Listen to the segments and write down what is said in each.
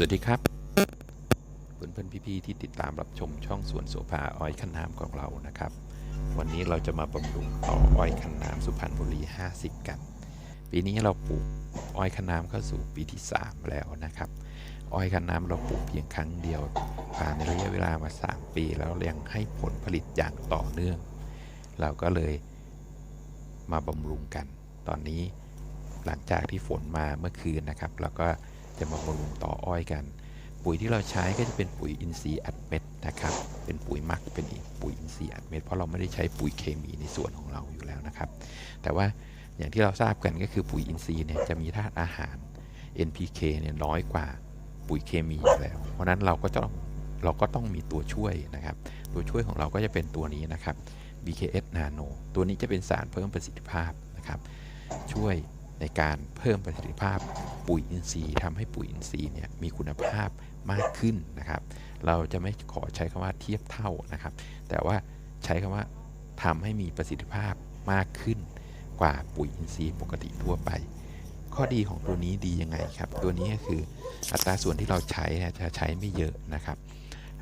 สวัสดีครับ เพื่อนเพื่อนๆพี่ๆที่ติดตามรับชมช่องสวนโสภาอ้อยคันน้ำของเรานะครับ วันนี้เราจะมาบำรุงต่ออ้อยคันน้ำสุพรรณบุรี 50 กัน ปีนี้เราปลูกอ้อยคันน้ำเข้าสู่ปีที่ 3 แล้วนะครับ อ้อยคันน้ำเราปลูกเพียงครั้งเดียวผ่านในระยะเวลามา 3 ปีแล้วยังให้ผลผลิตอย่างต่อเนื่อง เราก็เลยมาบำรุงกัน ตอนนี้หลังจากที่ฝนมาเมื่อคืนนะครับเราก็ จะมาบำรุงต่ออ้อยกัน ปุ๋ยที่เราใช้ก็จะเป็นปุ๋ยอินทรีย์อัดเม็ดนะครับ เป็นปุ๋ยมักเป็นอีกปุ๋ยอินทรีย์อัดเม็ดเพราะเราไม่ได้ใช้ปุ๋ยเคมีในส่วนของเราอยู่แล้วนะครับ แต่ว่าอย่างที่เราทราบกันก็คือปุ๋ยอินทรีย์เนี่ยจะมีธาตุอาหาร NPK เนี่ยน้อยกว่าปุ๋ยเคมีอยู่แล้ว เพราะฉะนั้นเราก็จะต้องเราก็ต้องมีตัวช่วยนะครับ ตัวช่วยของเราก็จะเป็นตัวนี้นะครับ BKS Nano ตัวนี้จะเป็นสารเพิ่มประสิทธิภาพนะครับ ช่วย ในการเพิ่มประสิทธิภาพปุ๋ยอินทรีย์ทำให้ปุ๋ยอินทรีย์เนี่ยมีคุณภาพมากขึ้นนะครับ เราจะไม่ขอใช้คำว่าเทียบเท่านะครับ แต่ว่าใช้คำว่าทำให้มีประสิทธิภาพมากขึ้นกว่าปุ๋ยอินทรีย์ปกติทั่วไป ข้อดีของตัวนี้ดียังไงครับ ตัวนี้ก็คืออัตราส่วนที่เราใช้จะใช้ไม่เยอะนะครับ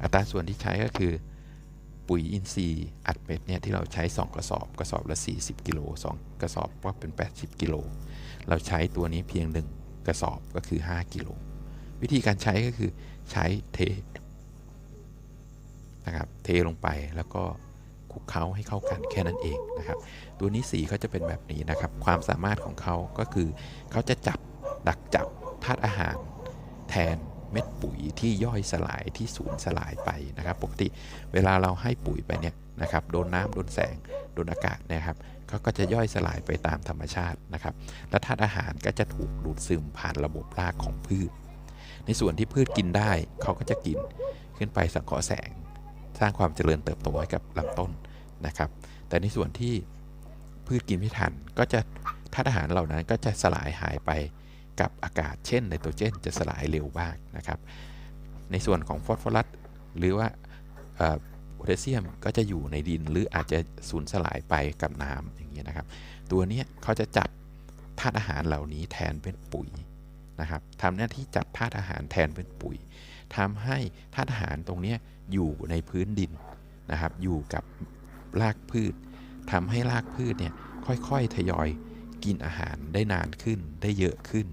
อัตราส่วนที่ใช้ก็คือ ปุ๋ยอินทรีย์อัดเม็ดเนี่ยที่เราใช้ 2 กระสอบ กระสอบละ 40 กิโล2กระสอบก็เป็น 80 กิโล เราใช้ตัวนี้เพียง 1 กระสอบก็คือ 5 กิโล วิธีการใช้ก็คือใช้เทนะครับเทลงไปแล้วก็คลุกเคล้าให้เข้ากันแค่นั้นเองนะครับ ตัวนี้สีเขาจะเป็นแบบนี้นะครับ ความสามารถของเขาก็คือเขาจะจับดักจับธาตุอาหารแทน เม็ดปุ๋ยที่ย่อยสลายที่สูญสลายไปนะครับปกติเวลาเราให้ปุ๋ยไปเนี่ยนะครับโดนน้ำโดนแสงโดนอากาศนะครับเขาก็จะย่อยสลายไปตามธรรมชาตินะครับและธาตุอาหารก็จะถูกดูดซึมผ่านระบบรากของพืช ในส่วนที่พืชกินได้เขาก็จะกินขึ้นไปสังเคราะห์แสง สร้างความเจริญเติบโตให้กับลำต้นนะครับ แต่ในส่วนที่พืชกินไม่ทันก็จะธาตุอาหารเหล่านั้นก็จะสลายหายไป กับอากาศเช่นไนโตรเจนจะสลายเร็วมากนะครับ ในส่วนของฟอสฟอรัสหรือว่าโพแทสเซียมก็จะอยู่ในดินหรืออาจจะสูญสลายไปกับน้ำอย่างนี้ยนะครับ ตัวนี้เขาจะจับธาตุอาหารเหล่านี้แทนเป็นปุ๋ยนะครับทำหน้าที่จับธาตุอาหารแทนเป็นปุ๋ยทำให้ธาตุอาหารตรงเนี้ยอยู่ในพื้นดินนะครับ อยู่กับรากพืชทำให้รากพืชเนี่ยค่อยๆทยอยกินอาหารได้นานขึ้นได้เยอะขึ้น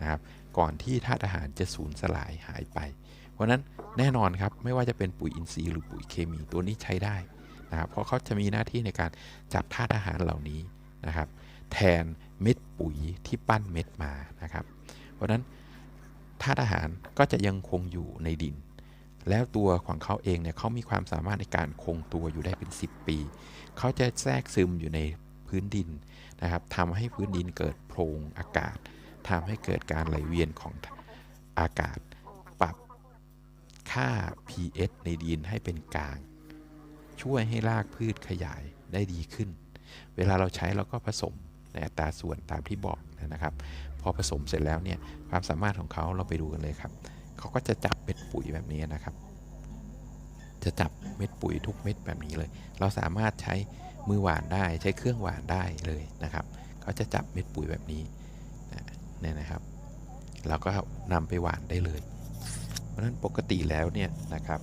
นะครับ ก่อนที่ธาตุอาหารจะสูญสลายหายไป เพราะฉะนั้นแน่นอนครับไม่ว่าจะเป็นปุ๋ยอินทรีย์หรือปุ๋ยเคมีตัวนี้ใช้ได้นะครับเพราะเขาจะมีหน้าที่ในการจับธาตุอาหารเหล่านี้นะครับ แทนเม็ดปุ๋ยที่ปั้นเม็ดมานะครับ เพราะฉะนั้นธาตุอาหารก็จะยังคงอยู่ในดิน แล้วตัวของเขาเองเนี่ยเขามีความสามารถในการคงตัวอยู่ได้เป็น 10 ปี เขาจะแทรกซึมอยู่ในพื้นดินนะครับทำให้พื้นดินเกิดโพรงอากาศ ทำให้เกิดการไหลเวียนของอากาศ ปรับค่า pH ในดินให้เป็นกลาง ช่วยให้รากพืชขยายได้ดีขึ้น เวลาเราใช้เราก็ผสมในอัตราส่วนตามที่บอกนะครับ พอผสมเสร็จแล้วเนี่ยความสามารถของเขาเราไปดูกันเลยครับ เขาก็จะจับเม็ดปุ๋ยแบบนี้นะครับ จะจับเม็ดปุ๋ยทุกเม็ดแบบนี้เลย เราสามารถใช้มือหวานได้ใช้เครื่องหวานได้เลยนะครับ เขาจะจับเม็ดปุ๋ยแบบนี้ เนี่ยนะครับ เราก็นำไปหวานได้เลย เพราะฉะนั้นปกติแล้วเนี่ยนะครับ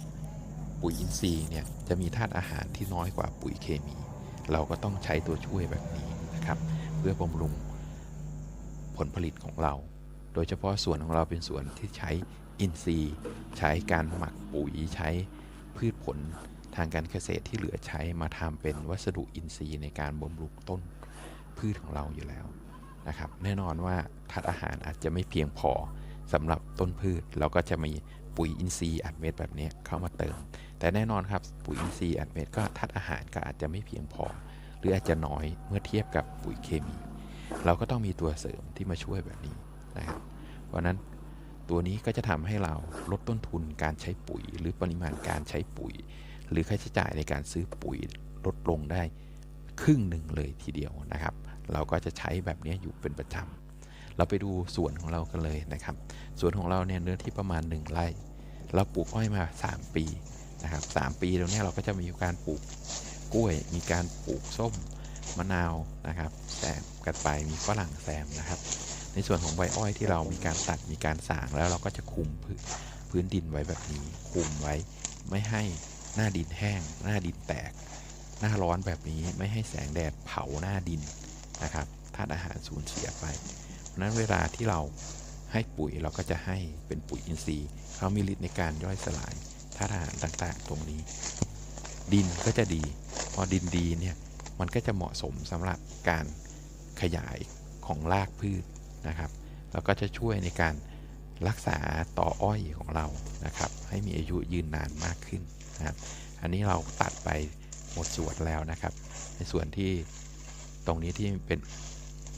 ปุ๋ยอินทรีย์เนี่ยจะมีธาตุอาหารที่น้อยกว่าปุ๋ยเคมี เราก็ต้องใช้ตัวช่วยแบบนี้นะครับ เพื่อบำรุงผลผลิตของเรา โดยเฉพาะส่วนของเราเป็นส่วนที่ใช้อินทรีย์ ใช้การหมักปุ๋ยใช้พืชผลทางการเกษตรที่เหลือใช้มาทำเป็นวัสดุอินทรีย์ในการบำรุงต้นพืชของเราอยู่แล้ว นะครับ แน่นอนว่าธาตุอาหารอาจจะไม่เพียงพอสำหรับต้นพืช เราก็จะมีปุ๋ยอินทรีย์อัดเม็ดแบบนี้เข้ามาเติม แต่แน่นอนครับปุ๋ยอินทรีย์อัดเม็ดก็ธาตุอาหารก็อาจจะไม่เพียงพอ หรืออาจจะน้อยเมื่อเทียบกับปุ๋ยเคมี เราก็ต้องมีตัวเสริมที่มาช่วยแบบนี้นะครับเพราะฉะนั้นตัวนี้ก็จะทำให้เราลดต้นทุนการใช้ปุ๋ย หรือปริมาณการใช้ปุ๋ย หรือค่าใช้จ่ายในการซื้อปุ๋ยลดลงได้ครึ่งหนึ่งเลยทีเดียวนะครับ เราก็จะใช้แบบนี้อยู่เป็นประจำเราไปดูสวนของเรากันเลยนะครับสวนของเราเนี่ยเนื้อที่ประมาณ 1 ไร่เราปลูกอ้อยมา 3 ปีนะครับสปีตรงนี้เราก็จะมีการปลูกกล้วย มีการปลูกส้มมะนาวนะครับแซมกันไปมีฝรั่งแซมนะครับ ในส่วนของใบอ้อยที่เรามีการตัดมีการสางแล้วเราก็จะคุมพื้นพื้นดินไว้แบบนี้คุมไว้ไม่ให้หน้าดินแห้ง หน้าดินแตก หน้าร้อนแบบนี้ไม่ให้แสงแดดเผาหน้าดิน นะครับธาตุอาหารสูญเสียไป เพราะนั้นเวลาที่เราให้ปุ๋ยเราก็จะให้เป็นปุ๋ยอินทรีย์เขามีฤทธิ์ในการย่อยสลายธาตุอาหารต่างๆ ตรงนี้ ดินก็จะดี พอดินดีเนี่ยมันก็จะเหมาะสมสำหรับการขยายของรากพืชนะครับ แล้วก็จะช่วยในการรักษาต่ออ้อยของเรานะครับ ให้มีอายุยืนนานมากขึ้นนะครับ อันนี้เราตัดไปหมดส่วนแล้วนะครับ ในส่วนที่ ตรงนี้ที่เป็น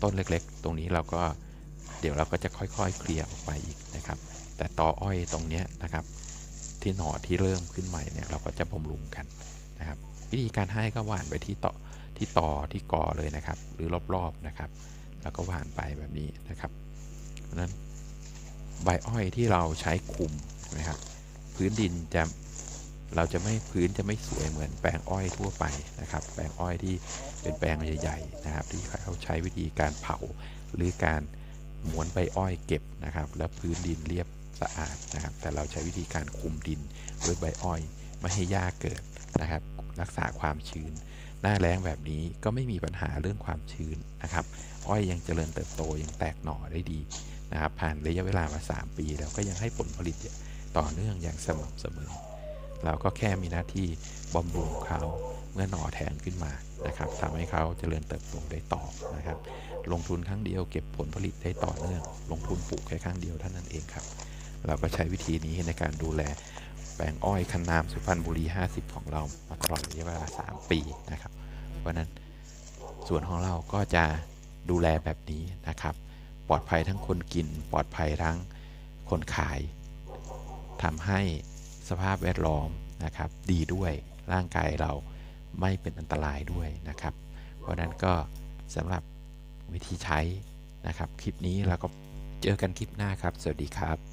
ต้นเล็กๆ ตรงนี้เราก็เดี๋ยวเราก็จะค่อยๆ เคลียร์ออกไปอีกนะครับ แต่ตออ้อยตรงนี้นะครับ ที่หน่อที่เริ่มขึ้นใหม่เนี่ยเราก็จะบำรุงกันนะครับ วิธีการให้ก็หว่านไปที่ต่อที่ต่อที่กอเลยนะครับ หรือรอบๆนะครับ แล้วก็หว่านไปแบบนี้นะครับเพราะนั้นใบอ้อยที่เราใช้คุมนะครับ พื้นดินจะ เราจะไม่พื้นจะไม่สวยเหมือนแปลงอ้อยทั่วไปนะครับ แปลงอ้อยที่เป็นแปลงใหญ่ๆนะครับ ที่เขาใช้วิธีการเผาหรือการหมวนใบอ้อยเก็บนะครับ แล้วพื้นดินเรียบสะอาดนะครับ แต่เราใช้วิธีการคุมดินด้วยใบอ้อยไม่ให้หญ้าเกิดนะครับ รักษาความชื้น หน้าแล้งแบบนี้ก็ไม่มีปัญหาเรื่องความชื้นนะครับ อ้อยยังเจริญเติบโตยังแตกหน่อได้ดีนะครับ ผ่านระยะเวลามา 3 ปี แล้วก็ยังให้ผลผลิตต่อเนื่องอย่างสม่ำเสมอ เราก็แค่มีหน้าที่บำรุงเขาเมื่อหน่อแทงขึ้นมานะครับทำให้เขาเจริญเติบโตได้ต่อนะครับ ลงทุนครั้งเดียวเก็บผลผลิตได้ต่อเนื่อง ลงทุนปลูกแค่ครั้งเดียวเท่านั้นเองครับ เราก็ใช้วิธีนี้ในการดูแลแปลงอ้อยคันนามสุพรรณบุรี 50 ของเรามาตลอดระยะเวลา 3 ปีนะครับ เพราะนั้นส่วนของเราก็จะดูแลแบบนี้นะครับ ปลอดภัยทั้งคนกิน ปลอดภัยทั้งคนขายทำให้ สภาพแวดล้อมนะครับ ดีด้วยร่างกายเราไม่เป็นอันตรายด้วยนะครับ เพราะนั้นก็สำหรับวิธีใช้นะครับ คลิปนี้เราก็เจอกันคลิปหน้าครับ สวัสดีครับ